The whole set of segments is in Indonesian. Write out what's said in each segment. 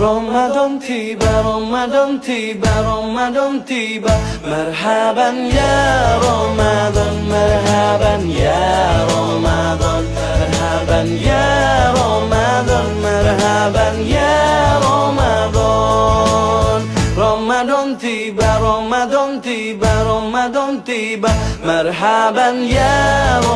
رمضان تيبا رمضان تيبا رمضان تيبا. مرحبا يا رمضان مرحبا يا رمضان. مرحبا يا رمضان مرحبا يا رمضان. رمضان تيبا رمضان تيبا رمضان تيبا. مرحبا يا رمضان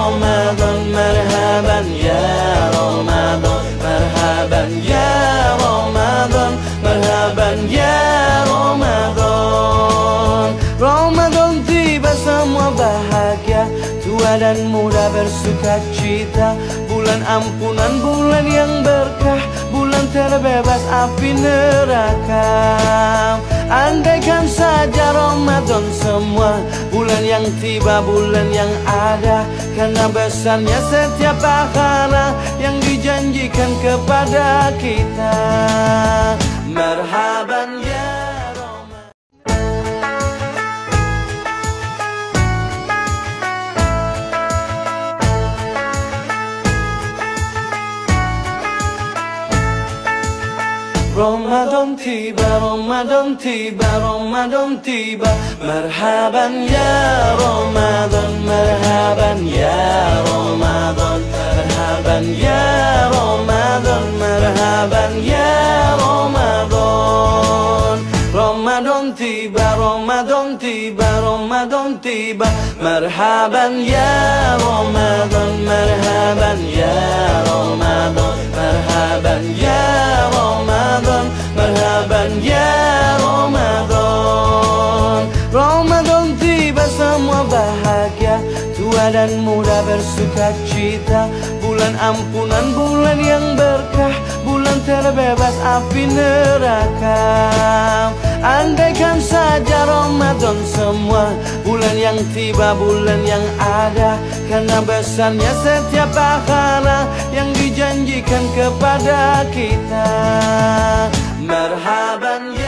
Dan muda bersuka cita. Bulan ampunan, bulan yang berkah Bulan terbebas api neraka. Andaikan saja Ramadan semua Bulan yang tiba, bulan yang ada. Karena besarnya setiap pahala Yang dijanjikan kepada kita رمضان تيبا رمضان تيبا رمضان تيبا. مرحبا يا رمضان مرحبا يا رمضان. مرحبا يا رمضان مرحبا يا رمضان. رمضان تيبا رمضان تيبا رمضان تيبا. مرحبا يا رمضان مرحبا يا ya Ramadan. Ramadan tiba semua bahagia. Tua dan muda bersuka cita. Bulan ampunan, bulan yang berkah. Bulan terbebas api neraka. Andaikan saja Ramadan semua Bulan yang tiba, bulan yang ada. Karena besarnya setiap pahala Yang dijanjikan kepada kita مرحبا